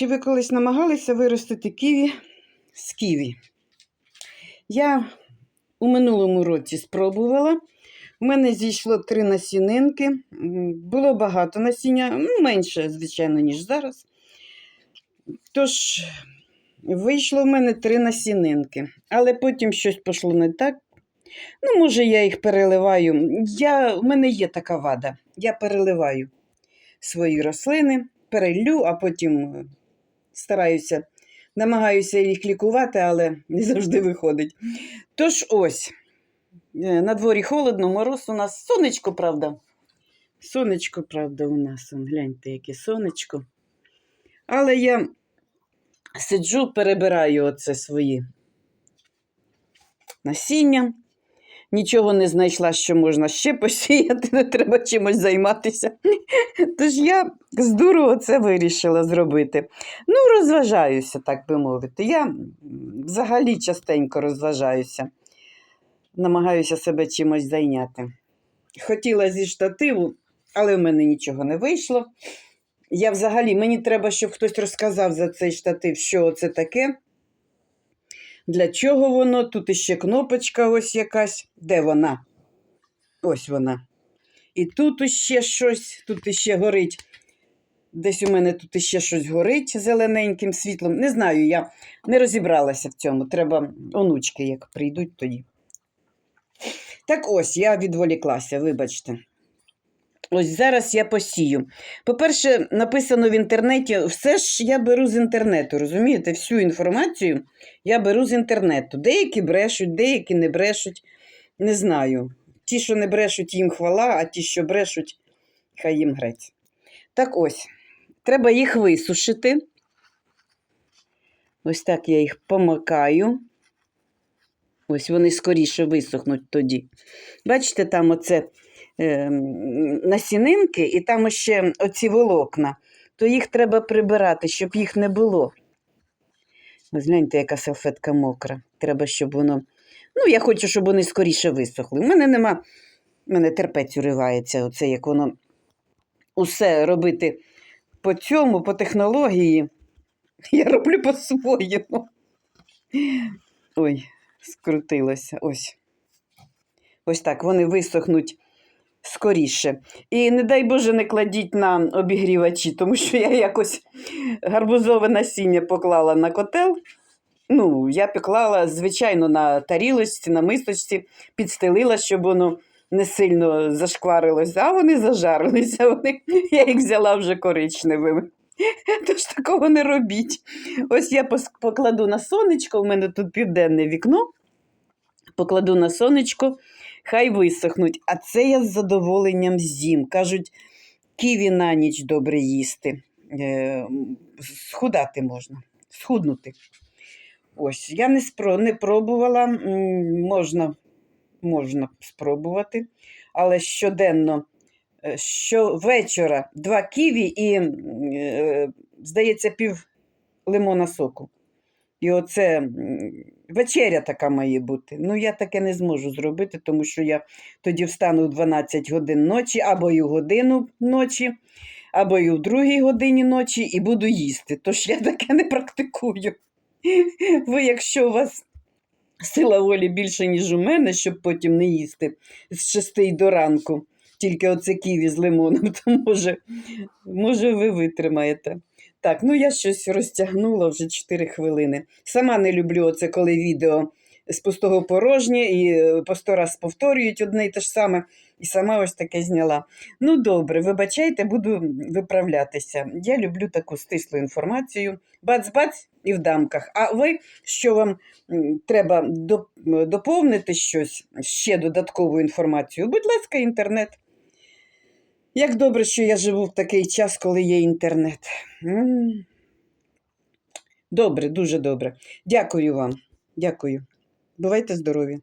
Чи ви колись намагалися виростити ківі з ківі? Я у минулому році спробувала. У мене зійшло три насінинки. Було багато насіння, ну, менше, звичайно, ніж зараз. Тож, вийшло в мене три насінинки. Але потім щось пішло не так. Ну, може, я їх переливаю. Я, у мене є така вада. Я переливаю свої рослини, перелю, а потім стараюся, намагаюся їх лікувати, але не завжди виходить. Тож ось, е, на дворі холодно, мороз у нас сонечко, правда. Сонечко, правда, у нас. Гляньте, яке сонечко. Але я сиджу, перебираю оце свої насіння. Нічого не знайшла, що можна ще посіяти, не треба чимось займатися. Тож я з дуру це вирішила зробити. Ну, розважаюся, так би мовити. Я взагалі частенько розважаюся, намагаюся себе чимось зайняти. Хотіла зі штативу, але в мене нічого не вийшло. Я взагалі, мені треба, щоб хтось розказав за цей штатив, що це таке. Для чого воно? Тут іще кнопочка ось якась. Де вона? Ось вона. І тут іще щось, тут іще горить. Десь у мене тут іще щось горить зелененьким світлом. Не знаю, я не розібралася в цьому. Треба онучки, як прийдуть тоді. Так ось, я відволіклася, вибачте. Ось зараз я посію. По-перше, написано в інтернеті, все ж я беру з інтернету, розумієте? Всю інформацію я беру з інтернету. Деякі брешуть, деякі не брешуть. Не знаю. Ті, що не брешуть, їм хвала, а ті, що брешуть, хай їм грець. Так ось, треба їх висушити. Ось так я їх помакаю. Ось вони скоріше висохнуть тоді. Бачите, там оце насінинки, і там ще оці волокна, то їх треба прибирати, щоб їх не було. Ось гляньте, яка салфетка мокра. Треба, щоб воно. Ну, я хочу, щоб вони скоріше висохли. У мене нема, у мене терпець уривається, оце як воно усе робити по цьому, по технології. Я роблю по-своєму. Ой, скрутилося. Ось. Ось так, вони висохнуть скоріше. І не дай Боже, не кладіть на обігрівачі, тому що я якось гарбузове насіння поклала на котел. Ну, я поклала, звичайно, на тарілочці, на мисочці, підстелила, щоб воно не сильно зашкварилось, а вони зажарилися. Вони, я їх взяла вже коричневими. Тож такого не робіть. Ось я покладу на сонечко, у мене тут південне вікно. Покладу на сонечко, хай висохнуть. А це я з задоволенням з'їм. Кажуть, ківі на ніч добре їсти. Е, схудати можна, схуднути. Ось, я не, спро, не пробувала, можна, можна спробувати, але щоденно, е, щовечора два ківі і, е, здається, пів лимона соку. І оце вечеря така має бути. Ну, я таке не зможу зробити, тому що я тоді встану в 12 годин ночі, або і в годину ночі, або і в другій годині ночі, і буду їсти. Тож я таке не практикую. Ви, якщо у вас сила волі більше, ніж у мене, щоб потім не їсти з 6 до ранку, тільки оце ківі з лимоном, то може, може ви витримаєте. Так, ну я щось розтягнула вже 4 хвилини. Сама не люблю оце, коли відео з пустого порожнє і е, по сто раз повторюють одне і те ж саме, і сама ось таке зняла. Ну, добре, вибачайте, буду виправлятися. Я люблю таку стислу інформацію. Бац-бац і в дамках. А ви, що вам треба доповнити щось, ще додаткову інформацію? Будь ласка, інтернет. Як добре, що я живу в такий час, коли є інтернет. Добре, дуже добре. Дякую вам. Дякую. Бувайте здорові.